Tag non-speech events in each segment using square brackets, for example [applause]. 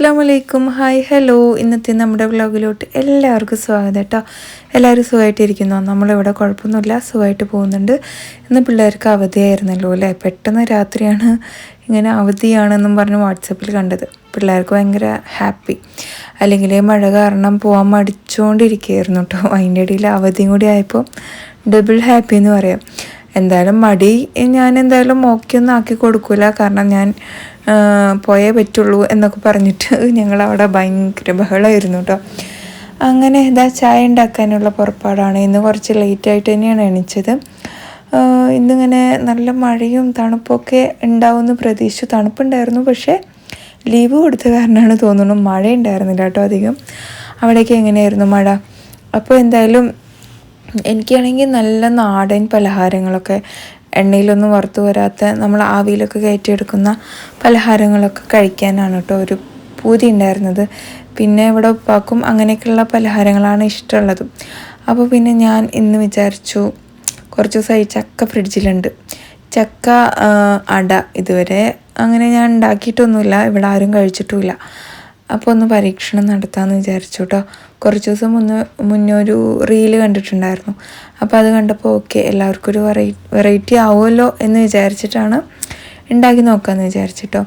അസ്സാം വലൈക്കും hi hello ഇന്നത്തെ നമ്മുടെ വ്ലോഗിലോട്ട് എല്ലാവർക്കും സ്വാഗതം കേട്ടോ. എല്ലാവരും സുഖമായിട്ടിരിക്കുന്നു നമ്മളിവിടെ കുഴപ്പമൊന്നുമില്ല സുഖമായിട്ട് പോകുന്നുണ്ട്. ഇന്ന് പിള്ളേർക്ക് അവധിയായിരുന്നല്ലോ അല്ലേ? പെട്ടെന്ന് രാത്രിയാണ് ഇങ്ങനെ അവധിയാണെന്നും പറഞ്ഞ് വാട്സപ്പിൽ കണ്ടത്. പിള്ളേർക്ക് ഭയങ്കര ഹാപ്പി. അല്ലെങ്കിൽ മഴ കാരണം പോകാൻ മടിച്ചുകൊണ്ടിരിക്കുകയായിരുന്നു കേട്ടോ. അതിന്റെ ഇടയിൽ അവധിയും കൂടി ആയപ്പോൾ ഡബിൾ ഹാപ്പി എന്ന് പറയാം. എന്തായാലും മടി ഞാൻ എന്തായാലും ഓക്കെ ഒന്നും ആക്കി കൊടുക്കില്ല കാരണം ഞാൻ പോയേ പറ്റുള്ളൂ എന്നൊക്കെ പറഞ്ഞിട്ട് [laughs] ഞങ്ങൾ അവിടെ ഭയങ്കര ബഹളമായിരുന്നു കേട്ടോ അങ്ങനെ ഇതാ ചായ ഉണ്ടാക്കാനുള്ള പുറപ്പാടാണ്. ഇന്ന് കുറച്ച് ലേറ്റായിട്ട് തന്നെയാണ് എണിച്ചത്. ഇന്നിങ്ങനെ നല്ല മഴയും തണുപ്പൊക്കെ ഉണ്ടാവുമെന്ന് പ്രതീക്ഷിച്ചു. തണുപ്പുണ്ടായിരുന്നു പക്ഷേ ലീവ് കൊടുത്ത കാരണമാണ് തോന്നുന്നു മഴ ഉണ്ടായിരുന്നില്ല കേട്ടോ അധികം. അവിടേക്ക് എങ്ങനെയായിരുന്നു മഴ? അപ്പോൾ എന്തായാലും എനിക്കാണെങ്കിൽ നല്ല നാടൻ പലഹാരങ്ങളൊക്കെ എണ്ണയിലൊന്നും വറുത്ത് വരാത്ത നമ്മൾ ആവിയിലൊക്കെ കയറ്റിയെടുക്കുന്ന പലഹാരങ്ങളൊക്കെ കഴിക്കാനാണ് കേട്ടോ ഒരു പൂതി ഉണ്ടായിരുന്നത്. പിന്നെ ഇവിടെ ഉപ്പാക്കും അങ്ങനെയൊക്കെയുള്ള പലഹാരങ്ങളാണ് ഇഷ്ടമുള്ളത്. അപ്പോൾ പിന്നെ ഞാൻ ഇന്ന് വിചാരിച്ചു കുറച്ച് ദിവസമായി ചക്ക ഫ്രിഡ്ജിലുണ്ട്. ചക്ക അട ഇതുവരെ അങ്ങനെ ഞാൻ ഉണ്ടാക്കിയിട്ടൊന്നുമില്ല. ഇവിടെ ആരും കഴിച്ചിട്ടുമില്ല. അപ്പോൾ ഒന്ന് പരീക്ഷണം നടത്താമെന്ന് വിചാരിച്ചു കേട്ടോ കുറച്ച് ദിവസം മുന്നേ മുന്നേ ഒരു റീൽ കണ്ടിട്ടുണ്ടായിരുന്നു. അപ്പോൾ അത് കണ്ടപ്പോൾ ഓക്കെ എല്ലാവർക്കും ഒരു വെറൈ വെറൈറ്റി ആവുമല്ലോ എന്ന് വിചാരിച്ചിട്ടാണ് ഉണ്ടാക്കി നോക്കാമെന്ന് വിചാരിച്ചിട്ടോ.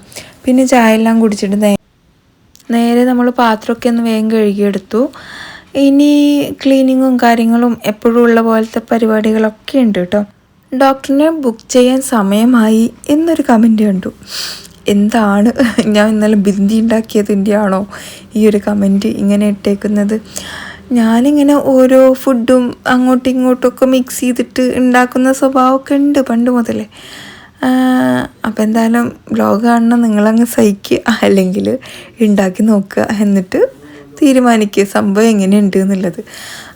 പിന്നെ ചായ എല്ലാം കുടിച്ചിട്ട് നേരെ നമ്മൾ പാത്രമൊക്കെ ഒന്ന് വേഗം കഴുകിയെടുത്തു. ഇനി ക്ലീനിങ്ങും കാര്യങ്ങളും എപ്പോഴും ഉള്ള പോലത്തെ പരിപാടികളൊക്കെ ഉണ്ട് കേട്ടോ. ഡോക്ടറിനെ ബുക്ക് ചെയ്യാൻ സമയമായി എന്നൊരു കമന്റ് കണ്ടു. എന്താണ്? ഞാൻ ഇന്നലെ ബിന്ദി ഉണ്ടാക്കിയതിന്റെ ആണോ ഈ ഒരു കമന്റ് ഇങ്ങനെ ഇട്ടേക്കുന്നത്. ഞാനിങ്ങനെ ഓരോ ഫുഡും അങ്ങോട്ടും ഇങ്ങോട്ടൊക്കെ മിക്സ് ചെയ്തിട്ട് ഉണ്ടാക്കുന്ന സ്വഭാവമൊക്കെ ഉണ്ട് പണ്ട് മുതലേ. അപ്പോൾ എന്തായാലും ബ്ലോഗ് കാണണം നിങ്ങളങ്ങ് സഹിക്കുക അല്ലെങ്കിൽ ഉണ്ടാക്കി നോക്കുക എന്നിട്ട് തീരുമാനിക്കുക സംഭവം എങ്ങനെയുണ്ട് എന്നുള്ളത്.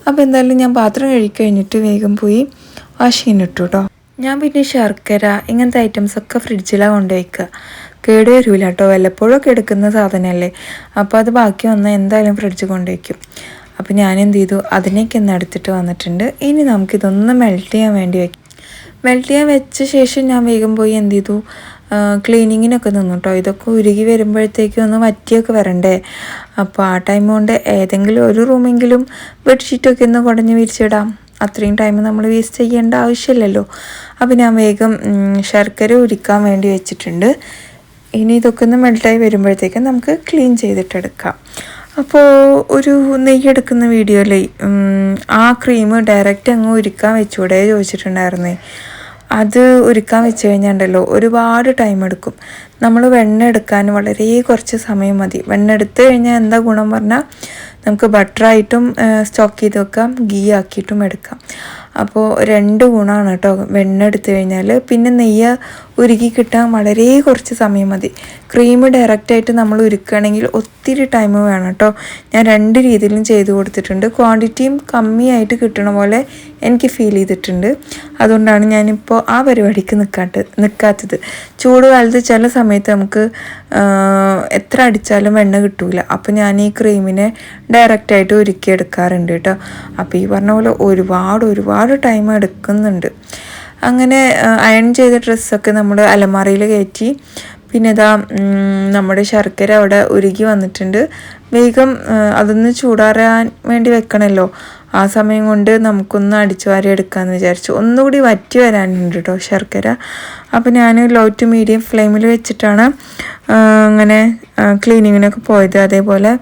അപ്പോൾ എന്തായാലും ഞാൻ പാത്രം കഴിക്കഴിഞ്ഞിട്ട് വേഗം പോയി വാഷ് ചെയ്യുന്നിട്ടു കേട്ടോ ഞാൻ പിന്നെ ശർക്കര ഇങ്ങനത്തെ ഐറ്റംസൊക്കെ ഫ്രിഡ്ജിലാണ് കൊണ്ടുവയ്ക്കുക. കേട് വരില്ല കേട്ടോ. വല്ലപ്പോഴൊക്കെ എടുക്കുന്ന സാധനമല്ലേ അപ്പോൾ അത് ബാക്കി വന്നാൽ എന്തായാലും ഫ്രിഡ്ജ് കൊണ്ടുവയ്ക്കും അപ്പോൾ ഞാൻ എന്ത് ചെയ്തു? അതിനേക്ക് ഒന്ന് എടുത്തിട്ട് വന്നിട്ടുണ്ട്. ഇനി നമുക്കിതൊന്ന് മെൽറ്റ് ചെയ്യാൻ വേണ്ടി വയ്ക്കും മെൽറ്റ് ചെയ്യാൻ വെച്ച ശേഷം ഞാൻ വേഗം പോയി എന്ത് ചെയ്തു? ക്ലീനിങ്ങിനൊക്കെ നിന്നു കേട്ടോ. ഇതൊക്കെ ഉരുകി വരുമ്പോഴത്തേക്കും ഒന്ന് വറ്റിയൊക്കെ വരണ്ടേ. അപ്പോൾ ആ ടൈം കൊണ്ട് ഏതെങ്കിലും ഒരു റൂമെങ്കിലും ബെഡ്ഷീറ്റൊക്കെ ഒന്ന് കുടഞ്ഞ് വിരിച്ചിടാം. അത്രയും ടൈം നമ്മൾ വേസ്റ്റ് ചെയ്യേണ്ട ആവശ്യമില്ലല്ലോ. അപ്പോൾ ഞാൻ വേഗം ശർക്കര ഉരുക്കാൻ വേണ്ടി വെച്ചിട്ടുണ്ട്. ഇനി ഇതൊക്കെ ഒന്ന് മെൽട്ടായി വരുമ്പോഴത്തേക്കും നമുക്ക് ക്ലീൻ ചെയ്തിട്ടെടുക്കാം. അപ്പോൾ ഒരു നെയ്യെടുക്കുന്ന വീഡിയോയിൽ ആ ക്രീം ഡയറക്റ്റ് അങ്ങ് ഉരുക്കാൻ വെച്ചുകൂടെ ചോദിച്ചിട്ടുണ്ടായിരുന്നേ. അത് ഒരുക്കാൻ വെച്ച് കഴിഞ്ഞാണ്ടല്ലോ ഒരുപാട് ടൈം എടുക്കും. നമ്മൾ വെണ്ണ എടുക്കാൻ വളരെ കുറച്ച് സമയം മതി. വെണ്ണ എടുത്തു കഴിഞ്ഞാൽ എന്താ ഗുണം പറഞ്ഞാൽ നമുക്ക് ബട്ടറായിട്ടും സ്റ്റോക്ക് ചെയ്ത് വെക്കാം ഗീ ആക്കിയിട്ടും എടുക്കാം. അപ്പോൾ രണ്ട് ഗുണമാണ് കേട്ടോ വെണ്ണ എടുത്തു കഴിഞ്ഞാൽ പിന്നെ നെയ്യ് ഉരുകി കിട്ടാൻ വളരെ കുറച്ച് സമയം മതി. ക്രീം ഡയറക്റ്റായിട്ട് നമ്മൾ ഉരുക്കുകയാണെങ്കിൽ ഒത്തിരി ടൈം വേണം കേട്ടോ ഞാൻ രണ്ട് രീതിയിലും ചെയ്ത് കൊടുത്തിട്ടുണ്ട്. ക്വാണ്ടിറ്റിയും കമ്മിയായിട്ട് കിട്ടണ പോലെ എനിക്ക് ഫീൽ ചെയ്തിട്ടുണ്ട്. അതുകൊണ്ടാണ് ഞാനിപ്പോൾ ആ പരിപാടിക്ക് നിൽക്കാട്ട് നിൽക്കാത്തത് ചൂട് കാലത്ത് ചില സമയത്ത് നമുക്ക് എത്ര അടിച്ചാലും വെണ്ണ കിട്ടൂല. അപ്പോൾ ഞാൻ ഈ ക്രീമിനെ ഡയറക്റ്റായിട്ട് ഒരുക്കി എടുക്കാറുണ്ട് കേട്ടോ. അപ്പോൾ ഈ പറഞ്ഞ പോലെ ഒരുപാട് ഒരുപാട് ടൈം എടുക്കുന്നുണ്ട്. അങ്ങനെ അയൺ ചെയ്ത ഡ്രസ്സൊക്കെ നമ്മൾ അലമാറയിൽ കയറ്റി പിന്നെ ഇതാ നമ്മുടെ ശർക്കര അവിടെ ഉരുകി വന്നിട്ടുണ്ട്. വേഗം അതൊന്ന് ചൂടാറാൻ വേണ്ടി വെക്കണമല്ലോ ആ സമയം കൊണ്ട് നമുക്കൊന്ന് അടിച്ചു വാരി എടുക്കാമെന്ന് വിചാരിച്ചു. ഒന്നുകൂടി വറ്റി വരാനുണ്ട് കേട്ടോ ശർക്കര. അപ്പോൾ ഞാൻ ലോ ടു മീഡിയം ഫ്ലെയിമിൽ വെച്ചിട്ടാണ് അങ്ങനെ ക്ലീനിങ്ങിനൊക്കെ പോയത്. അതേപോലെ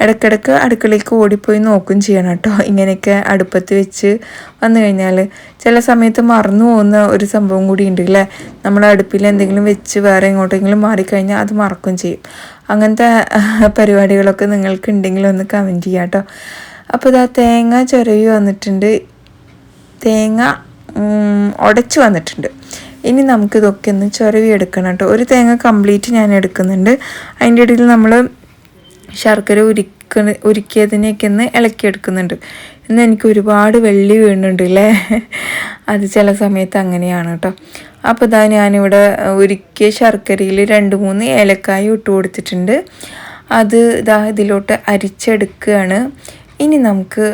ഇടയ്ക്കിടയ്ക്ക് അടുക്കളയിലേക്ക് ഓടിപ്പോയി നോക്കും ചെയ്യണം കേട്ടോ. ഇങ്ങനെയൊക്കെ അടുപ്പത്ത് വെച്ച് വന്നു കഴിഞ്ഞാൽ ചില സമയത്ത് മറന്നു പോകുന്ന ഒരു സംഭവം കൂടി ഉണ്ട് അല്ലേ നമ്മൾ അടുപ്പിൽ എന്തെങ്കിലും വെച്ച് വേറെ എങ്ങോട്ടെങ്കിലും മാറിക്കഴിഞ്ഞാൽ അത് മറക്കും ചെയ്യും. അങ്ങനത്തെ പരിപാടികളൊക്കെ നിങ്ങൾക്ക് ഉണ്ടെങ്കിൽ ഒന്ന് കമന്റ് ചെയ്യാം കേട്ടോ. അപ്പോൾ ഇതാ തേങ്ങ ചൊരവി വന്നിട്ടുണ്ട്. തേങ്ങ ഉടച്ചു വന്നിട്ടുണ്ട്. ഇനി നമുക്കിതൊക്കെ ഒന്ന് ചൊരവി എടുക്കണം കേട്ടോ. ഒരു തേങ്ങ കംപ്ലീറ്റ് ഞാൻ എടുക്കുന്നുണ്ട്. അതിന്റെ ഇടയിൽ നമ്മൾ ശർക്കര ഉരുക്ക ഉരുക്കിയതിനെയൊക്കെ ഒന്ന് ഇളക്കിയെടുക്കുന്നുണ്ട്. ഇന്ന് എനിക്ക് ഒരുപാട് വെള്ളി വീണുണ്ട് അല്ലേ അത് ചില സമയത്ത് അങ്ങനെയാണ് കേട്ടോ. അപ്പോൾ ഇതാ ഞാനിവിടെ ഉരുക്കിയ ശർക്കരയിൽ രണ്ട് മൂന്ന് ഏലക്കായ ഇട്ട് കൊടുത്തിട്ടുണ്ട്. അത് ഇതാ ഇതിലോട്ട് അരിച്ചെടുക്കുകയാണ്. ഇനി നമുക്ക്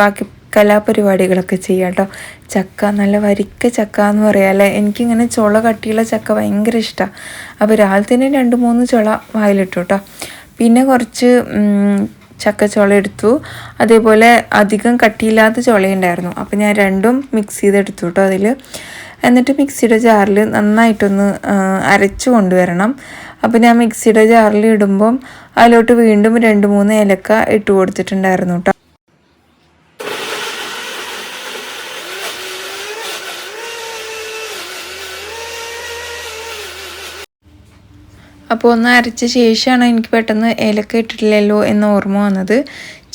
ബാക്കി കലാപരിപാടികളൊക്കെ ചെയ്യാം കേട്ടോ. ചക്ക നല്ല വരിക്ക ചക്ക എന്ന് പറയാം അല്ലേ എനിക്കിങ്ങനെ ചുള കട്ടിയുള്ള ചക്ക ഭയങ്കര ഇഷ്ടമാണ് അപ്പോൾ രാവിലെ തന്നെ രണ്ട് മൂന്ന് ചുള വായിലിട്ടു കേട്ടോ. പിന്നെ കുറച്ച് ചക്കച്ചോള എടുത്തു. അതേപോലെ അധികം കട്ടിയില്ലാത്ത ചോളയുണ്ടായിരുന്നു അപ്പോൾ ഞാൻ രണ്ടും മിക്സ് ചെയ്തെടുത്തു കേട്ടോ അതിൽ എന്നിട്ട് മിക്സിയുടെ ജാറിൽ നന്നായിട്ടൊന്ന് അരച്ചു കൊണ്ടുവരണം. അപ്പോൾ ഞാൻ മിക്സിയുടെ ജാറിൽ ഇടുമ്പം അതിലോട്ട് വീണ്ടും രണ്ട് മൂന്ന് ഏലക്ക ഇട്ട് കൊടുത്തിട്ടുണ്ടായിരുന്നു കേട്ടോ അപ്പോൾ ഒന്ന് അരച്ച ശേഷമാണ് എനിക്ക് പെട്ടെന്ന് ഏലക്ക ഇട്ടിട്ടില്ലല്ലോ എന്ന് ഓർമ്മ വന്നത്.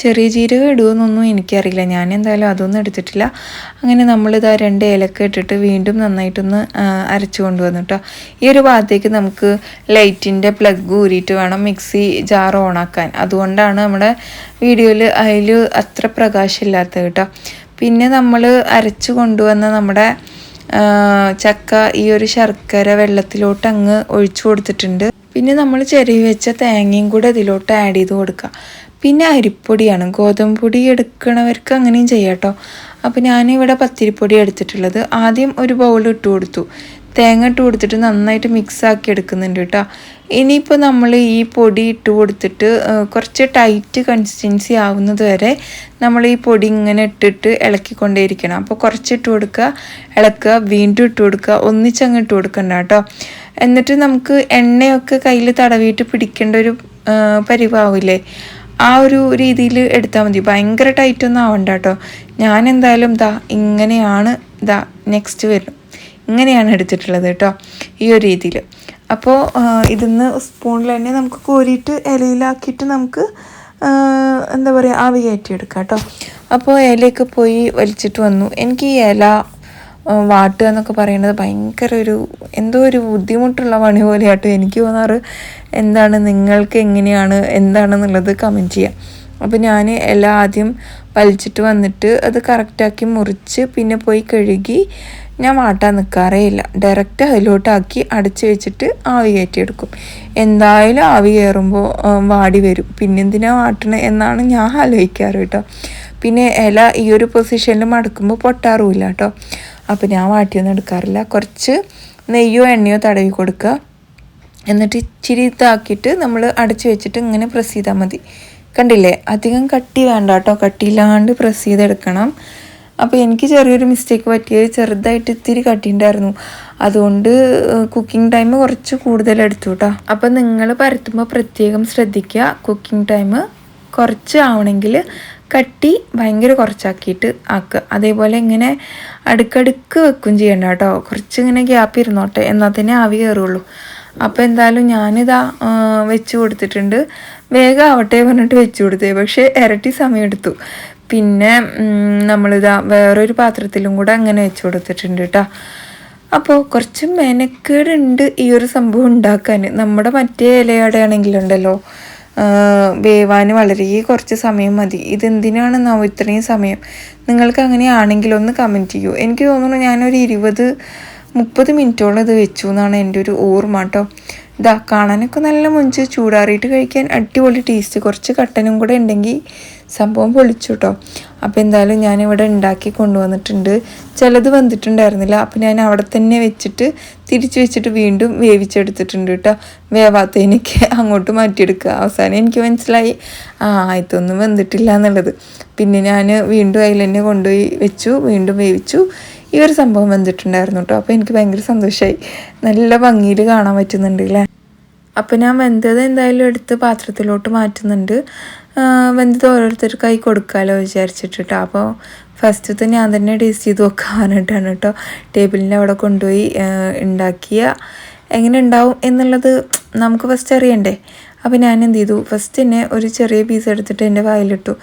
ചെറിയ ജീരകം ഇടുമെന്നൊന്നും എനിക്കറിയില്ല. ഞാൻ എന്തായാലും അതൊന്നും എടുത്തിട്ടില്ല. അങ്ങനെ നമ്മളിതാ രണ്ട് ഏലക്ക ഇട്ടിട്ട് വീണ്ടും നന്നായിട്ടൊന്ന് അരച്ചു കൊണ്ടുവന്നു കേട്ടോ ഈ ഒരു ഭാഗത്തേക്ക് നമുക്ക് ലൈറ്റിന്റെ പ്ലഗ് ഊരിയിട്ട് വേണം മിക്സി ജാർ ഓണാക്കാൻ അതുകൊണ്ടാണ് നമ്മുടെ വീഡിയോയിൽ അതിൽ അത്ര പ്രകാശമില്ലാത്തത് കേട്ടോ പിന്നെ നമ്മൾ അരച്ചു കൊണ്ടുവന്ന നമ്മുടെ ചക്ക ഈ ഒരു ശർക്കര വെള്ളത്തിലോട്ട് അങ്ങ് ഒഴിച്ചു കൊടുത്തിട്ടുണ്ട്. പിന്നെ നമ്മൾ ചെറിയ വെച്ച തേങ്ങയും കൂടെ ഇതിലോട്ട് ആഡ് ചെയ്ത് കൊടുക്കുക പിന്നെ അരിപ്പൊടിയാണ്. ഗോതമ്പ് പൊടി എടുക്കണവർക്ക് അങ്ങനെയും ചെയ്യാം കേട്ടോ അപ്പോൾ ഞാനിവിടെ പത്തിരിപ്പൊടി എടുത്തിട്ടുള്ളത്. ആദ്യം ഒരു ബൗൾ ഇട്ട് കൊടുത്തു. തേങ്ങ ഇട്ട് കൊടുത്തിട്ട് നന്നായിട്ട് മിക്സ് ആക്കി എടുക്കുന്നുണ്ട് കേട്ടോ ഇനിയിപ്പോൾ നമ്മൾ ഈ പൊടി ഇട്ട് കൊടുത്തിട്ട് കുറച്ച് ടൈറ്റ് കൺസിസ്റ്റൻസി ആവുന്നത് വരെ നമ്മൾ ഈ പൊടി ഇങ്ങനെ ഇട്ടിട്ട് ഇളക്കിക്കൊണ്ടേയിരിക്കണം. അപ്പോൾ കുറച്ച് ഇട്ട് കൊടുക്കുക ഇളക്കുക വീണ്ടും ഇട്ട് കൊടുക്കുക ഒന്നിച്ചങ്ങ് ഇട്ട് കൊടുക്കണ്ട കേട്ടോ എന്നിട്ട് നമുക്ക് എണ്ണയൊക്കെ കയ്യിൽ തടവിയിട്ട് പിടിക്കേണ്ട ഒരു പരിവാവില്ലേ? ആ ഒരു രീതിയിൽ എടുത്താൽ മതി. ഭയങ്കര ടൈറ്റൊന്നും ആവണ്ട കേട്ടോ ഞാൻ എന്തായാലും ദാ ഇങ്ങനെയാണ് ദാ നെക്സ്റ്റ് വരും. ഇങ്ങനെയാണ് എടുത്തിട്ടുള്ളത് കേട്ടോ ഈ ഒരു രീതിയിൽ. അപ്പോൾ ഇതിന്ന് സ്പൂണിൽ തന്നെ നമുക്ക് കോരിയിട്ട് ഇലയിലാക്കിയിട്ട് നമുക്ക് എന്താ പറയുക ആവി കയറ്റിയെടുക്കാം കേട്ടോ അപ്പോൾ ഇലയൊക്കെ പോയി വലിച്ചിട്ട് വന്നു. എനിക്ക് ഈ ഇല വാട്ടുക എന്നൊക്കെ പറയുന്നത് ഭയങ്കര ഒരു എന്തോ ഒരു ബുദ്ധിമുട്ടുള്ള പണി പോലെയാട്ടോ എനിക്ക് തോന്നാറ്. എന്താണ് നിങ്ങൾക്ക് എങ്ങനെയാണ് എന്താണെന്നുള്ളത് കമന്റ് ചെയ്യാം. അപ്പോൾ ഞാൻ എല്ലാം ആദ്യം വലിച്ചിട്ട് വന്നിട്ട് അത് കറക്റ്റാക്കി മുറിച്ച് പിന്നെ പോയി കഴുകി ഞാൻ വാട്ടാൻ നിൽക്കാറേ ഇല്ല. ഡയറക്റ്റ് അതിലോട്ടാക്കി അടച്ചു വെച്ചിട്ട് ആവി കയറ്റിയെടുക്കും. എന്തായാലും ആവി കയറുമ്പോൾ വാടി വരും. പിന്നെ പിന്നെന്തിനാ വാട്ടണേ എന്നാണ് ഞാൻ ആലോചിക്കാറ് കേട്ടോ. പിന്നെ ഇല ഈ ഒരു പൊസിഷനിൽ മടക്കുമ്പോൾ പൊട്ടാറുമില്ല കേട്ടോ. അപ്പോൾ ഞാൻ വാട്ടിയൊന്നും എടുക്കാറില്ല. കുറച്ച് നെയ്യോ എണ്ണയോ തടവി കൊടുക്കുക. എന്നിട്ട് ഇച്ചിരി ഇതാക്കിയിട്ട് നമ്മൾ അടച്ചു വെച്ചിട്ട് ഇങ്ങനെ പ്രസ് ചെയ്താൽ മതി. കണ്ടില്ലേ? അധികം കട്ടി വേണ്ട കേട്ടോ. കട്ടിയില്ലാണ്ട് പ്രസ് ചെയ്തെടുക്കണം. അപ്പോൾ എനിക്ക് ചെറിയൊരു മിസ്റ്റേക്ക് പറ്റിയത് ചെറുതായിട്ട് ഇത്തിരി കട്ടിയുണ്ടായിരുന്നു അതുകൊണ്ട് കുക്കിംഗ് ടൈം കുറച്ച് കൂടുതൽ എടുത്തു കേട്ടോ. അപ്പോൾ നിങ്ങൾ പരത്തുമ്പോൾ പ്രത്യേകം ശ്രദ്ധിക്കുക. കുക്കിംഗ് ടൈം കുറച്ച് ആവണമെങ്കിൽ കട്ടി ഭയങ്കര കുറച്ചാക്കിയിട്ട് ആക്കുക അതേപോലെ ഇങ്ങനെ അടുക്കടുക്ക് വെക്കും ചെയ്യണ്ട കേട്ടോ. കുറച്ച് ഇങ്ങനെ ഗ്യാപ്പ് ഇരുന്നോട്ടെ. എന്നാൽ തന്നെ ആവി കയറുള്ളൂ അപ്പോൾ എന്തായാലും ഞാനിതാ വെച്ച് കൊടുത്തിട്ടുണ്ട്. വേഗം ആവട്ടെ പറഞ്ഞിട്ട് വെച്ച് കൊടുത്തേ. പക്ഷേ ഇരട്ടി സമയം എടുത്തു. പിന്നെ നമ്മളിതാ വേറൊരു പാത്രത്തിലും കൂടെ അങ്ങനെ വെച്ച് കൊടുത്തിട്ടുണ്ട് കേട്ടോ അപ്പോൾ കുറച്ച് മെനക്കേടുണ്ട് ഈ ഒരു സംഭവം ഉണ്ടാക്കാൻ. നമ്മുടെ മറ്റേ ഇലയടയാണെങ്കിലുണ്ടല്ലോ. വേവാൻ വളരെ കുറച്ച് സമയം മതി. ഇതെന്തിനാണെന്നാവും ഇത്രയും സമയം. നിങ്ങൾക്ക് അങ്ങനെയാണെങ്കിൽ ഒന്ന് കമന്റ് ചെയ്യൂ. എനിക്ക് തോന്നുന്നു ഞാനൊരു ഇരുപത് മുപ്പത് മിനിറ്റോളം ഇത് വെച്ചു എന്നാണ് എന്റെ ഒരു ഓർമ്മ കേട്ടോ ഇതാ കാണാനൊക്കെ നല്ല മുഞ്ച്. ചൂടാറിയിട്ട് കഴിക്കാൻ അടിപൊളി ടേസ്റ്റ് കുറച്ച് കട്ടനും കൂടെ ഉണ്ടെങ്കിൽ സംഭവം പൊളിച്ചു കേട്ടോ അപ്പോൾ എന്തായാലും ഞാനിവിടെ ഉണ്ടാക്കി കൊണ്ടുവന്നിട്ടുണ്ട്. ചിലത് വന്നിട്ടുണ്ടായിരുന്നില്ല. അപ്പോൾ ഞാൻ അവിടെ തന്നെ വെച്ചിട്ട് തിരിച്ച് വെച്ചിട്ട് വീണ്ടും വേവിച്ചെടുത്തിട്ടുണ്ട് കേട്ടോ. വേവാത്തതിനൊക്കെ അങ്ങോട്ട് മാറ്റിയെടുക്കുക. അവസാനം എനിക്ക് മനസ്സിലായി. ആ ഇതൊന്നും വന്നിട്ടില്ല എന്നുള്ളത്. പിന്നെ ഞാൻ വീണ്ടും അതിൽ തന്നെ കൊണ്ടുപോയി വെച്ചു. വീണ്ടും വേവിച്ചു. ഈ ഒരു സംഭവം വന്നിട്ടുണ്ടായിരുന്നു കേട്ടോ അപ്പോൾ എനിക്ക് ഭയങ്കര സന്തോഷമായി നല്ല ഭംഗിയിൽ കാണാൻ പറ്റുന്നുണ്ട് അല്ലേ അപ്പോൾ ഞാൻ വെന്തത് എന്തായാലും എടുത്ത് പാത്രത്തിലോട്ട് മാറ്റുന്നുണ്ട്. വെന്തത് ഓരോരുത്തർക്കായി കൊടുക്കാമല്ലോ വിചാരിച്ചിട്ട് കേട്ടോ അപ്പോൾ ഫസ്റ്റത്തെ ഞാൻ തന്നെ ടേസ്റ്റ് ചെയ്ത് നോക്കാനായിട്ടാണ് കേട്ടോ ടേബിളിന്റെ അവിടെ കൊണ്ടുപോയി ഉണ്ടാക്കിയ. എങ്ങനെ ഉണ്ടാവും എന്നുള്ളത് നമുക്ക് ഫസ്റ്റ് അറിയണ്ടേ? അപ്പോൾ ഞാൻ എന്ത് ചെയ്തു? ഫസ്റ്റ് തന്നെ ഒരു ചെറിയ പീസ് എടുത്തിട്ട് എന്റെ വായിലിട്ടു.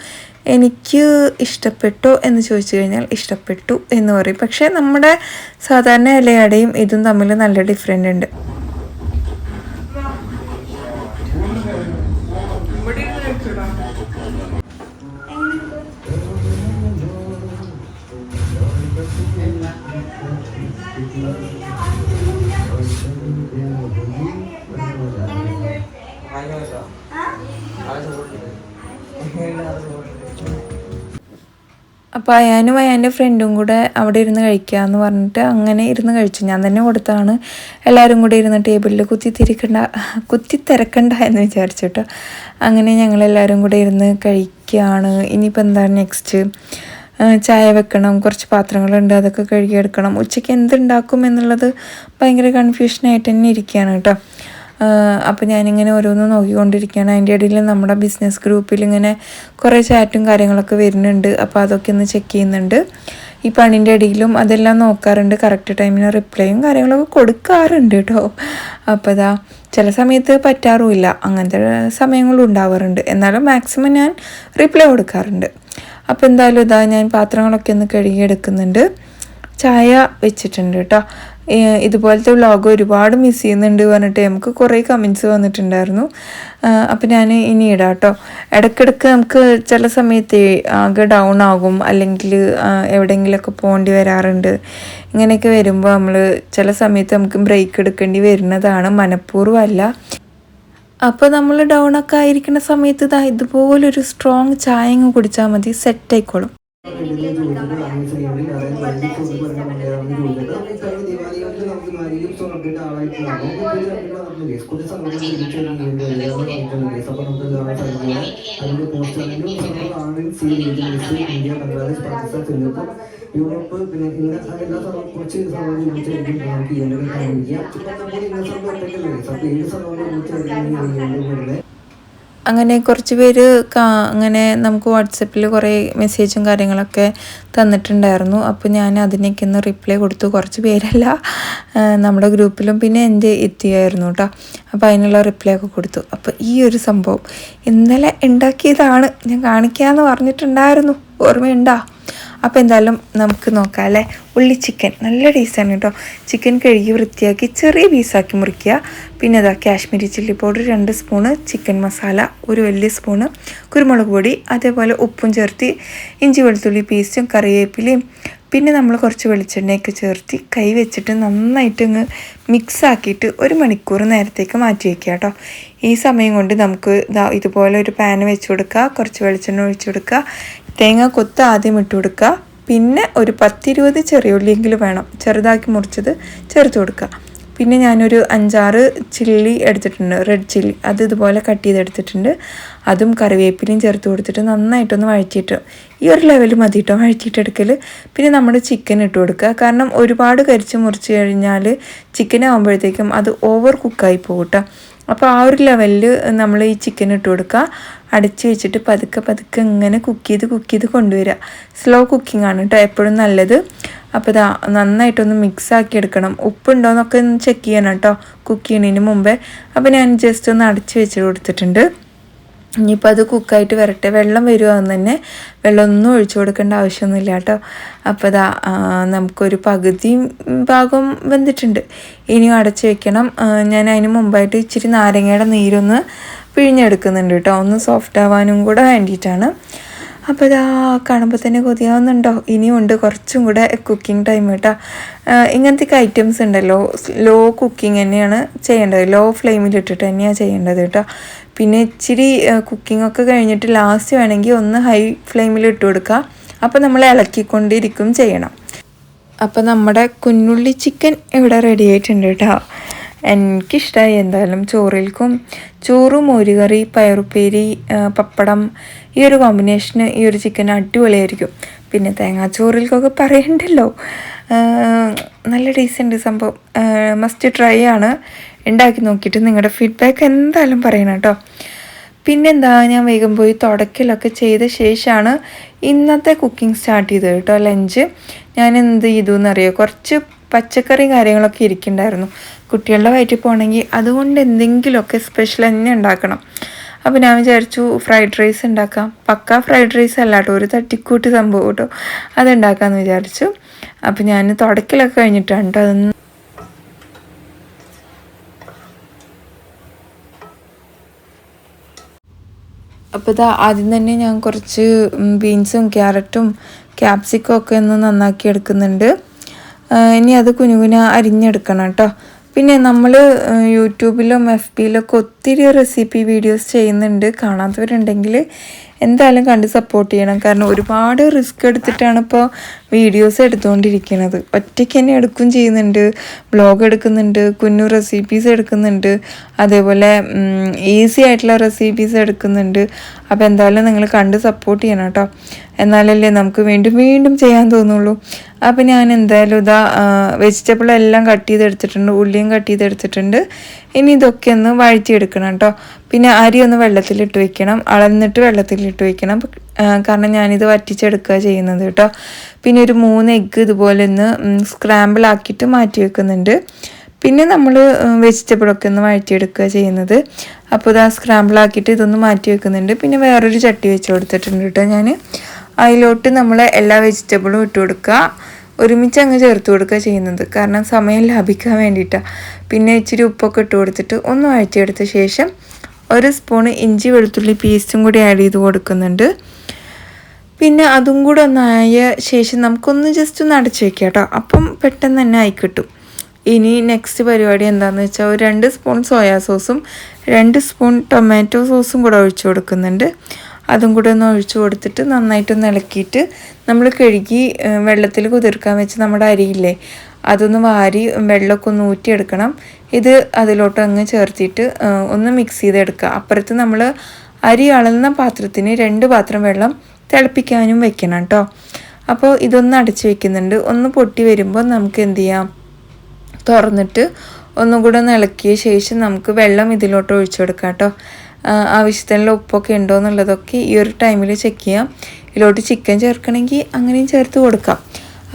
എനിക്ക് ഇഷ്ടപ്പെട്ടു എന്ന് ചോദിച്ചു കഴിഞ്ഞാൽ ഇഷ്ടപ്പെട്ടു എന്ന് പറയും. പക്ഷേ നമ്മുടെ സാധാരണ ഇലയാടയും ഇതും തമ്മിൽ നല്ല ഡിഫറെന്റ് ഉണ്ട്. അപ്പോൾ അയാനും അയാന്റെ ഫ്രണ്ടും കൂടെ അവിടെ ഇരുന്ന് കഴിക്കാമെന്ന് പറഞ്ഞിട്ട് അങ്ങനെ ഇരുന്ന് കഴിച്ചു. ഞാൻ തന്നെ കൊടുത്താണ്. എല്ലാവരും കൂടെ ഇരുന്ന് ടേബിളിൽ കുത്തി തിരിക്കണ്ട കുത്തി തിരക്കണ്ട എന്ന് വിചാരിച്ചു കേട്ടോ അങ്ങനെ എല്ലാവരും കൂടെ ഇരുന്ന് കഴിക്കുകയാണ് ഇനിയിപ്പോൾ എന്താണ് നെക്സ്റ്റ് ചായ വെക്കണം കുറച്ച് പാത്രങ്ങളുണ്ട് അതൊക്കെ കഴുകിയെടുക്കണം. ഉച്ചയ്ക്ക് എന്തുണ്ടാക്കും എന്നുള്ളത് ഭയങ്കര കൺഫ്യൂഷനായിട്ട് തന്നെ ഇരിക്കുകയാണ് കേട്ടോ. അപ്പോൾ ഞാനിങ്ങനെ ഓരോന്ന് നോക്കിക്കൊണ്ടിരിക്കുകയാണ്. അതിന്റെ ഇടയിൽ നമ്മുടെ ബിസിനസ് ഗ്രൂപ്പിൽ ഇങ്ങനെ കുറേ ചാറ്റും കാര്യങ്ങളൊക്കെ വരുന്നുണ്ട്. അപ്പോൾ അതൊക്കെ ഒന്ന് ചെക്ക് ചെയ്യുന്നുണ്ട്. ഈ പണിന്റെ ഇടയിലും അതെല്ലാം നോക്കാറുണ്ട്. കറക്റ്റ് ടൈമിന് റിപ്ലൈയും കാര്യങ്ങളൊക്കെ കൊടുക്കാറുണ്ട് കേട്ടോ. അപ്പോൾ അതാ ചില സമയത്ത് പറ്റാറുമില്ല. അങ്ങനത്തെ സമയങ്ങളും ഉണ്ടാവാറുണ്ട്. എന്നാലും മാക്സിമം ഞാൻ റിപ്ലൈ കൊടുക്കാറുണ്ട്. അപ്പോൾ എന്തായാലും ഇതാ ഞാൻ പാത്രങ്ങളൊക്കെ ഒന്ന് കഴുകിയെടുക്കുന്നുണ്ട്. ചായ വെച്ചിട്ടുണ്ട് കേട്ടോ. ഇതുപോലത്തെ വ്ളോഗ് ഒരുപാട് മിസ് ചെയ്യുന്നുണ്ട് പറഞ്ഞിട്ട് നമുക്ക് കുറേ കമൻസ് വന്നിട്ടുണ്ടായിരുന്നു. അപ്പം ഞാൻ ഇനി ഇടാം കേട്ടോ ഇടയ്ക്കിടയ്ക്ക് നമുക്ക് ചില സമയത്ത് ആകെ ഡൗൺ ആകും അല്ലെങ്കിൽ എവിടെയെങ്കിലുമൊക്കെ പോകേണ്ടി വരാറുണ്ട്. ഇങ്ങനെയൊക്കെ വരുമ്പോൾ നമ്മൾ ചില സമയത്ത് നമുക്ക് ബ്രേക്ക് എടുക്കേണ്ടി വരുന്നതാണ് മനഃപൂർവമല്ല. അപ്പോൾ നമ്മൾ ഡൗൺ ഒക്കെ ആയിരിക്കുന്ന സമയത്ത് ഇതാ ഇതുപോലൊരു സ്ട്രോങ് ചായ കുടിച്ചാൽ മതി സെറ്റ് ആയിക്കോളും യൂറോപ്പ് പിന്നെ ഇങ്ങനെ എല്ലാ സ്ഥലവും കുറച്ച് സ്ഥലങ്ങൾ ചോദിച്ചായിരിക്കും നമുക്ക് ചെയ്യാനൊക്കെ കാണിക്കുക ഇപ്പം നമ്മൾ ഇന്ന സ്ഥലം ഒറ്റയ്ക്കല്ലേ? ഏത് സ്ഥലങ്ങൾ അങ്ങനെ കുറച്ച് പേര് അങ്ങനെ നമുക്ക് വാട്സപ്പിൽ കുറേ മെസ്സേജും കാര്യങ്ങളൊക്കെ തന്നിട്ടുണ്ടായിരുന്നു. അപ്പോൾ ഞാൻ അതിനൊക്കെ ഒന്ന് റിപ്ലൈ കൊടുത്തു. കുറച്ച് പേരല്ല നമ്മുടെ ഗ്രൂപ്പിലും പിന്നെ എന്റെ എത്തിയായിരുന്നു കേട്ടോ അപ്പോൾ അതിനുള്ള റിപ്ലൈ ഒക്കെ കൊടുത്തു. അപ്പോൾ ഈ ഒരു സംഭവം ഇന്നലെ ഉണ്ടാക്കിയതാണ്. ഞാൻ കാണിക്കാമെന്ന് പറഞ്ഞിട്ടുണ്ടായിരുന്നു. ഓർമ്മയുണ്ടോ? അപ്പോൾ എന്തായാലും നമുക്ക് നോക്കാം അല്ലേ? ഉള്ളി ചിക്കൻ നല്ല ടേസ്റ്റാണ് കേട്ടോ. ചിക്കൻ കഴുകി വൃത്തിയാക്കി ചെറിയ പീസാക്കി മുറിക്കുക. പിന്നെ അതാ കാശ്മീരി ചില്ലി പൗഡർ രണ്ട് സ്പൂണ് ചിക്കൻ മസാല ഒരു വലിയ സ്പൂണ് കുരുമുളക് പൊടി അതേപോലെ ഉപ്പും ചേർത്ത് ഇഞ്ചി വെളുത്തുള്ളി പേസ്റ്റും കറിവേപ്പിലയും പിന്നെ നമ്മൾ കുറച്ച് വെളിച്ചെണ്ണയൊക്കെ ചേർത്ത് കൈ വെച്ചിട്ട് നന്നായിട്ട് അങ്ങ് മിക്സ് ആക്കിയിട്ട് ഒരു മണിക്കൂർ നേരത്തേക്ക് മാറ്റി വയ്ക്കുക കേട്ടോ. ഈ സമയം കൊണ്ട് നമുക്ക് ഇതുപോലെ ഒരു പാൻ വെച്ച് കൊടുക്കുക കുറച്ച് വെളിച്ചെണ്ണ ഒഴിച്ചു കൊടുക്കുക. തേങ്ങ കൊത്ത് ആദ്യം ഇട്ട് കൊടുക്കുക. പിന്നെ ഒരു പത്തിരുപത് ചെറിയ ഉള്ളിയെങ്കിലും വേണം. ചെറുതാക്കി മുറിച്ചത് ചേർത്ത് കൊടുക്കുക. പിന്നെ ഞാനൊരു അഞ്ചാറ് ചില്ലി എടുത്തിട്ടുണ്ട്. റെഡ് ചില്ലി അത് ഇതുപോലെ കട്ട് ചെയ്തെടുത്തിട്ടുണ്ട് അതും കറിവേപ്പിലയും ചേർത്ത് കൊടുത്തിട്ട് നന്നായിട്ടൊന്ന് വഴറ്റിയിട്ട് ഈ ഒരു ലെവൽ മതി കേട്ടോ വഴറ്റിയിട്ടെടുക്കൽ പിന്നെ നമ്മൾ ചിക്കൻ ഇട്ട് കൊടുക്കുക. കാരണം ഒരുപാട് കരിച്ച് മുറിച്ച് കഴിഞ്ഞാൽ ചിക്കൻ ആകുമ്പോഴത്തേക്കും അത് ഓവർ കുക്കായി പോകും കേട്ടോ അപ്പോൾ ആ ഒരു ലെവലിൽ നമ്മൾ ഈ ചിക്കൻ ഇട്ട് കൊടുക്കുക. അടച്ചു വെച്ചിട്ട് പതുക്കെ പതുക്കെ ഇങ്ങനെ കുക്ക് ചെയ്ത് കുക്ക് ചെയ്ത് കൊണ്ടുവരിക. സ്ലോ കുക്കിംഗ് ആണ് കേട്ടോ എപ്പോഴും നല്ലത്. അപ്പോൾ ഇതാ നന്നായിട്ടൊന്ന് മിക്സ് ആക്കി എടുക്കണം. ഉപ്പുണ്ടോയെന്നൊക്കെ ഒന്ന് ചെക്ക് ചെയ്യണം കേട്ടോ കുക്ക് ചെയ്യണതിന് മുമ്പേ. അപ്പോൾ ഞാൻ ജസ്റ്റ് ഒന്ന് അടച്ചു വെച്ച് കൊടുത്തിട്ടുണ്ട്. ഇനിയിപ്പോൾ അത് കുക്കായിട്ട് വരട്ടെ. വെള്ളം വരുവാന്ന് തന്നെ. വെള്ളമൊന്നും ഒഴിച്ചു കൊടുക്കേണ്ട ആവശ്യമൊന്നുമില്ല കേട്ടോ അപ്പോൾ അതാ നമുക്കൊരു പകുതി ഭാഗം വെന്തിട്ടുണ്ട്. ഇനിയും അടച്ചു വെക്കണം. ഞാൻ അതിന് മുമ്പായിട്ട് ഇച്ചിരി നാരങ്ങയുടെ നീരൊന്ന് പിഴിഞ്ഞെടുക്കുന്നുണ്ട് കേട്ടോ. ഒന്ന് സോഫ്റ്റ് ആവാനും കൂടെ വേണ്ടിയിട്ടാണ്. അപ്പോൾ ഇതാ കാണുമ്പോൾ തന്നെ കൊതിയാവുന്നുണ്ടോ? ഇനിയുണ്ട് കുറച്ചും കൂടെ കുക്കിംഗ് ടൈം കേട്ടോ. ഇങ്ങനത്തെ ഐറ്റംസ് ഉണ്ടല്ലോ. ലോ കുക്കിംഗ് തന്നെയാണ് ചെയ്യേണ്ടത്. ലോ ഫ്ലെയിമിൽ ഇട്ടിട്ട് തന്നെയാണ് ചെയ്യേണ്ടത് കേട്ടോ. പിന്നെ ഇച്ചിരി കുക്കിംഗ് ഒക്കെ കഴിഞ്ഞിട്ട് ലാസ്റ്റ് വേണമെങ്കിൽ ഒന്ന് ഹൈ ഫ്ലെയിമിൽ ഇട്ട് കൊടുക്കുക. അപ്പോൾ നമ്മൾ ഇളക്കിക്കൊണ്ടിരിക്കും ചെയ്യണം. അപ്പോൾ നമ്മുടെ കുഞ്ഞുള്ളി ചിക്കൻ ഇവിടെ റെഡി ആയിട്ടുണ്ട് കേട്ടോ. എനിക്കിഷ്ടമായി എന്തായാലും ചോറിൽക്കും. ചോറും മോരുകറി പയറുപ്പേരി പപ്പടം ഈ ഒരു കോമ്പിനേഷന് ഈ ഒരു ചിക്കൻ അടിപൊളിയായിരിക്കും. പിന്നെ തേങ്ങാച്ചോറിൽക്കൊക്കെ പറയണ്ടല്ലോ. നല്ല ടേസ്റ്റ് സംഭവം. മസ്റ്റ് ട്രൈ ആണ്. ഉണ്ടാക്കി നോക്കിയിട്ട് നിങ്ങളുടെ ഫീഡ്ബാക്ക് എന്തായാലും പറയണം കേട്ടോ. പിന്നെന്താ ഞാൻ വേഗം പോയി തുടക്കലൊക്കെ ചെയ്ത ശേഷമാണ് ഇന്നത്തെ കുക്കിംഗ് സ്റ്റാർട്ട് ചെയ്തത് കേട്ടോ ലഞ്ച് ഞാൻ എന്ത് ചെയ്തു എന്നറിയോ കുറച്ച് പച്ചക്കറിയും കാര്യങ്ങളൊക്കെ ഇരിക്കുന്നുണ്ടായിരുന്നു കുട്ടികളുടെ വയറ്റിൽ പോകണമെങ്കിൽ അതുകൊണ്ട് എന്തെങ്കിലുമൊക്കെ സ്പെഷ്യൽ തന്നെ ഉണ്ടാക്കണം. അപ്പോൾ ഞാൻ വിചാരിച്ചു ഫ്രൈഡ് റൈസ് ഉണ്ടാക്കാം. പക്ക ഫ്രൈഡ് റൈസ് അല്ല കേട്ടോ ഒരു തട്ടിക്കൂട്ട് സംഭവം കേട്ടോ. അതുണ്ടാക്കാമെന്ന് വിചാരിച്ചു. അപ്പോൾ ഞാൻ തുടക്കിലൊക്കെ കഴിഞ്ഞിട്ടാണ് കേട്ടോ അതൊന്ന് അപ്പോൾ ഇതാ ആദ്യം തന്നെ ഞാൻ കുറച്ച് ബീൻസും ക്യാരറ്റും ക്യാപ്സിക്കും ഒക്കെ ഒന്ന് നന്നാക്കി എടുക്കുന്നുണ്ട്. ഇനി അത് കുനുകുന അരിഞ്ഞെടുക്കണം കേട്ടോ. പിന്നെ നമ്മൾ യൂട്യൂബിലും എഫ് ബിയിലൊക്കെ ഒത്തിരി റെസിപ്പി വീഡിയോസ് ചെയ്യുന്നുണ്ട്. കാണാത്തവരുണ്ടെങ്കിൽ എന്തായാലും കണ്ട് സപ്പോർട്ട് ചെയ്യണം. കാരണം ഒരുപാട് റിസ്ക് എടുത്തിട്ടാണ് ഇപ്പോൾ വീഡിയോസ് എടുത്തുകൊണ്ടിരിക്കുന്നത് ഒറ്റയ്ക്ക് തന്നെ എടുക്കും ചെയ്യുന്നുണ്ട്. ബ്ലോഗ് എടുക്കുന്നുണ്ട്. കുഞ്ഞു റെസിപ്പീസ് എടുക്കുന്നുണ്ട്. അതേപോലെ ഈസി ആയിട്ടുള്ള റെസിപ്പീസ് എടുക്കുന്നുണ്ട്. അപ്പോൾ എന്തായാലും നിങ്ങൾ കണ്ട് സപ്പോർട്ട് ചെയ്യണം കേട്ടോ. എന്നാലല്ലേ നമുക്ക് വീണ്ടും വീണ്ടും ചെയ്യാൻ തോന്നുള്ളൂ. അപ്പോൾ ഞാൻ എന്തായാലും ഇതാ വെജിറ്റബിൾ എല്ലാം കട്ട് ചെയ്തെടുത്തിട്ടുണ്ട്. ഉള്ളിയും കട്ട് ചെയ്തെടുത്തിട്ടുണ്ട്. ഇനി ഇതൊക്കെ ഒന്ന് വഴറ്റിയെടുക്കണം കേട്ടോ. പിന്നെ അരി ഒന്ന് വെള്ളത്തിലിട്ട് വെക്കണം. അളന്നിട്ട് വെള്ളത്തിലിട്ട് വെക്കണം. കാരണം ഞാനിത് വറ്റിച്ചെടുക്കുക ചെയ്യുന്നത് കേട്ടോ. പിന്നെ ഒരു മൂന്ന് എഗ്ഗ് ഇതുപോലെ ഒന്ന് സ്ക്രാമ്പിൾ ആക്കിയിട്ട് മാറ്റി വെക്കുന്നുണ്ട്. പിന്നെ നമ്മൾ വെജിറ്റബിളൊക്കെ ഒന്ന് വഴറ്റിയെടുക്കുക ചെയ്യുന്നത്. അപ്പോൾ ഇത് സ്ക്രാമ്പിൾ ആക്കിയിട്ട് ഇതൊന്ന് മാറ്റി വെക്കുന്നുണ്ട്. പിന്നെ വേറൊരു ചട്ടി വെച്ച് കൊടുത്തിട്ടുണ്ട് കേട്ടോ ഞാൻ അതിലോട്ട് നമ്മൾ എല്ലാ വെജിറ്റബിളും ഇട്ട് കൊടുക്കുക ഒരുമിച്ച് അങ്ങ് ചേർത്ത് കൊടുക്കുക ചെയ്യുന്നത്. കാരണം സമയം ലാഭിക്കാൻ വേണ്ടിയിട്ടാണ് പിന്നെ ഇച്ചിരി ഉപ്പൊക്കെ ഇട്ട് കൊടുത്തിട്ട് ഒന്ന് വഴറ്റിയെടുത്ത ശേഷം ഒരു സ്പൂണ് ഇഞ്ചി വെളുത്തുള്ളി പേസ്റ്റും കൂടി ആഡ് ചെയ്ത് കൊടുക്കുന്നുണ്ട്. പിന്നെ അതും കൂടെ ഒന്നായ ശേഷം നമുക്കൊന്ന് ജസ്റ്റ് ഒന്ന് അടച്ചു വെക്കാം കേട്ടോ അപ്പം പെട്ടെന്ന് തന്നെ ആയി കിട്ടും. ഇനി നെക്സ്റ്റ് പരിപാടി എന്താണെന്ന് വെച്ചാൽ ഒരു രണ്ട് സ്പൂൺ സോയാ സോസും രണ്ട് സ്പൂൺ ടൊമാറ്റോ സോസും കൂടെ ഒഴിച്ചു കൊടുക്കുന്നുണ്ട്. അതും കൂടെ ഒന്ന് ഒഴിച്ചു കൊടുത്തിട്ട് നന്നായിട്ടൊന്ന് ഇളക്കിയിട്ട് നമ്മൾ കഴുകി വെള്ളത്തിൽ കുതിർക്കാൻ വെച്ച് നമ്മുടെ അരിയില്ലേ അതൊന്ന് വാരി വെള്ളമൊക്കെ ഒന്ന് ഊറ്റിയെടുക്കണം. ഇത് അതിലോട്ട് അങ്ങ് ചേർത്തിട്ട് ഒന്ന് മിക്സ് ചെയ്തെടുക്കുക. അപ്പുറത്ത് നമ്മൾ അരി അളന്ന പാത്രത്തിന് രണ്ട് പാത്രം വെള്ളം തിളപ്പിക്കാനും വെക്കണം കേട്ടോ അപ്പോൾ ഇതൊന്ന് അടച്ചു വെക്കുന്നുണ്ട്. ഒന്ന് പൊട്ടി വരുമ്പോൾ നമുക്ക് എന്ത് ചെയ്യാം? തുറന്നിട്ട് ഒന്നും കൂടെ ഒന്ന് ഇളക്കിയ ശേഷം നമുക്ക് വെള്ളം ഇതിലോട്ട് ഒഴിച്ചു കൊടുക്കാം കേട്ടോ ആവശ്യത്തിനുള്ള ഉപ്പൊക്കെ ഉണ്ടോ എന്നുള്ളതൊക്കെ ഈ ഒരു ടൈമിൽ ചെക്ക് ചെയ്യാം. ഇതിലോട്ട് ചിക്കൻ ചേർക്കണമെങ്കിൽ അങ്ങനെയും ചേർത്ത് കൊടുക്കാം.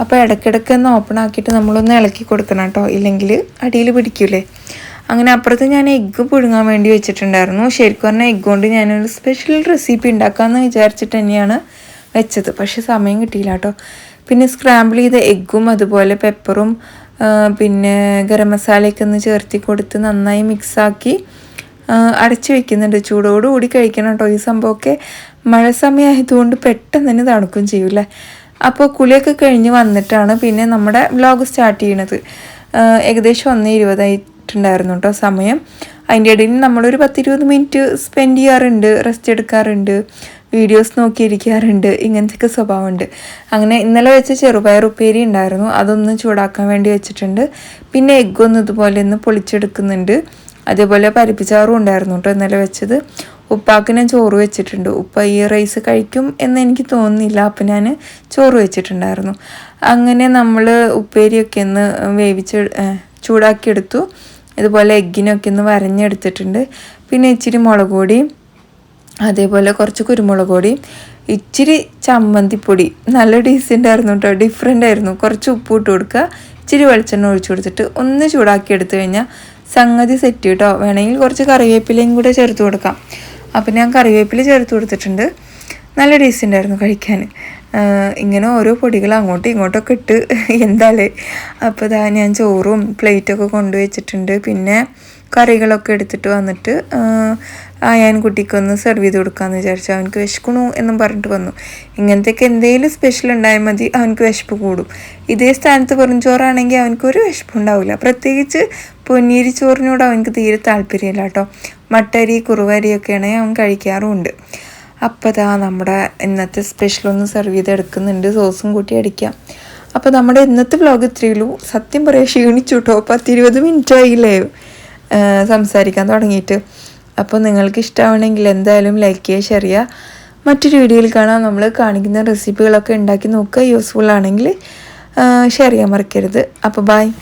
അപ്പോൾ ഇടയ്ക്കിടയ്ക്ക് ഒന്ന് ഓപ്പൺ ആക്കിയിട്ട് നമ്മളൊന്ന് ഇളക്കി കൊടുക്കണം കേട്ടോ ഇല്ലെങ്കിൽ അടിയിൽ പിടിക്കൂലേ. അങ്ങനെ അപ്പുറത്ത് ഞാൻ എഗ്ഗ് പുഴുങ്ങാൻ വേണ്ടി വെച്ചിട്ടുണ്ടായിരുന്നു. ശരിക്കും പറഞ്ഞാൽ എഗ്ഗ് കൊണ്ട് ഞാനൊരു സ്പെഷ്യൽ റെസിപ്പി ഉണ്ടാക്കാമെന്ന് വിചാരിച്ചിട്ട് തന്നെയാണ് വെച്ചത്. പക്ഷെ സമയം കിട്ടിയില്ല കേട്ടോ. പിന്നെ സ്ക്രാമ്പിൾ ചെയ്ത എഗ്ഗും അതുപോലെ പെപ്പറും പിന്നെ ഗരം മസാലയൊക്കെ ഒന്ന് ചേർത്തി കൊടുത്ത് നന്നായി മിക്സാക്കി അടച്ചു വെക്കുന്നുണ്ട്. ചൂടോട് കൂടി കഴിക്കണം കേട്ടോ ഈ സംഭവമൊക്കെ. മഴ സമയമായതുകൊണ്ട് പെട്ടെന്ന് തന്നെ തണുക്കും ചെയ്യൂലേ അപ്പോൾ കുളിയൊക്കെ കഴിഞ്ഞ് വന്നിട്ടാണ് പിന്നെ നമ്മുടെ വ്ലോഗ് സ്റ്റാർട്ട് ചെയ്യണത്. ഏകദേശം ഒന്ന് ഇരുപതായിട്ടുണ്ടായിരുന്നു കേട്ടോ സമയം. അതിന്റെ ഇടയിൽ നമ്മളൊരു പത്തിരുപത് മിനിറ്റ് സ്പെൻഡ് ചെയ്യാറുണ്ട് റെസ്റ്റ് എടുക്കാറുണ്ട് വീഡിയോസ് നോക്കിയിരിക്കാറുണ്ട് ഇങ്ങനത്തെയൊക്കെ സ്വഭാവമുണ്ട്. അങ്ങനെ ഇന്നലെ വെച്ച ചെറുപയർ ഉപ്പേരി ഉണ്ടായിരുന്നു അതൊന്ന് ചൂടാക്കാൻ വേണ്ടി വെച്ചിട്ടുണ്ട്. പിന്നെ എഗ്ഗ് ഒന്ന് ഇതുപോലെ ഒന്ന് പൊളിച്ചെടുക്കുന്നുണ്ട്. അതേപോലെ പരിപ്പിച്ചാറും ഉണ്ടായിരുന്നു കേട്ടോ ഇന്നലെ വെച്ചത്. ഉപ്പാക്ക് ഞാൻ ചോറ് വെച്ചിട്ടുണ്ട്. ഉപ്പ ഈ റൈസ് കഴിക്കും എന്ന് എനിക്ക് തോന്നുന്നില്ല. അപ്പം ഞാൻ ചോറ് വെച്ചിട്ടുണ്ടായിരുന്നു. അങ്ങനെ നമ്മൾ ഉപ്പേരിയൊക്കെ ഒന്ന് വേവിച്ച് ചൂടാക്കിയെടുത്തു. ഇതുപോലെ എഗ്ഗിനൊക്കെ ഒന്ന് വരഞ്ഞെടുത്തിട്ടുണ്ട്. പിന്നെ ഇച്ചിരി മുളക് അതേപോലെ കുറച്ച് കുരുമുളക് ഇച്ചിരി ചമ്മന്തിപ്പൊടി. നല്ല ടേസ്റ്റ് ആയിരുന്നു കേട്ടോ ഡിഫറെന്റ് ആയിരുന്നു. കുറച്ച് ഉപ്പ് ഇട്ട് കൊടുക്കുക. ഇച്ചിരി വെളിച്ചെണ്ണ ഒഴിച്ചു കൊടുത്തിട്ട് ഒന്ന് ചൂടാക്കി എടുത്തു കഴിഞ്ഞാൽ സംഗതി സെറ്റ് കേട്ടോ വേണമെങ്കിൽ കുറച്ച് കറിവേപ്പിലയും കൂടെ ചേർത്ത് കൊടുക്കാം. അപ്പം ഞാൻ കറിവേപ്പില ചേർത്ത് കൊടുത്തിട്ടുണ്ട്. നല്ല ടേസ്റ്റ് ഉണ്ടായിരുന്നു കഴിക്കാൻ. ഇങ്ങനെ ഓരോ പൊടികൾ അങ്ങോട്ടും ഇങ്ങോട്ടൊക്കെ ഇട്ട് എന്താലേ. അപ്പോൾ ഇതാ ഞാൻ ചോറും പ്ലേറ്റൊക്കെ കൊണ്ടുവച്ചിട്ടുണ്ട് പിന്നെ കറികളൊക്കെ എടുത്തിട്ട് വന്നിട്ട് ആയാൻ കുട്ടിക്കൊന്ന് സെർവ് ചെയ്ത് കൊടുക്കാമെന്ന് വിചാരിച്ചു. അവനക്ക് വിശക്കണു എന്നും പറഞ്ഞിട്ട് വന്നു. ഇങ്ങനത്തെയൊക്കെ എന്തെങ്കിലും സ്പെഷ്യൽ ഉണ്ടായാൽ മതി. അവനക്ക് വിശപ്പ് കൂടും. ഇതേ സ്ഥാനത്ത് വെറും ചോറാണെങ്കിൽ അവനക്ക് ഒരു വിശപ്പുണ്ടാവില്ല പ്രത്യേകിച്ച് പൊന്നീരി ചോറിനോട് അവനക്ക് തീരെ താല്പര്യമില്ല കേട്ടോ. മട്ടരി കുറുവരിയൊക്കെയാണെങ്കിൽ അവൻ കഴിക്കാറുമുണ്ട്. അപ്പോൾ ഇതാ നമ്മുടെ ഇന്നത്തെ സ്പെഷ്യൽ ഒന്ന് സെർവ് ചെയ്ത് എടുക്കുന്നുണ്ട് സോസും കൂട്ടി അടിക്കാം. അപ്പോൾ നമ്മുടെ ഇന്നത്തെ വ്ലോഗ് ഇത്രയുള്ളൂ. സത്യം പറയാം ക്ഷീണിച്ചു കേട്ടോ പത്തിരുപത് മിനിറ്റ് ആയില്ലേ സംസാരിക്കാൻ തുടങ്ങിയിട്ട്. അപ്പോൾ നിങ്ങൾക്ക് ഇഷ്ടമാണെങ്കിൽ എന്തായാലും ലൈക്ക് ചെയ്യുക ഷെയർ ചെയ്യുക. മറ്റൊരു വീഡിയോയിൽ കാണാം. നമ്മൾ കാണിക്കുന്ന റെസിപ്പികളൊക്കെ ഉണ്ടാക്കി നോക്കുക. യൂസ്ഫുൾ ആണെങ്കിൽ ഷെയർ ചെയ്യാൻ മറക്കരുത്. അപ്പോൾ ബൈ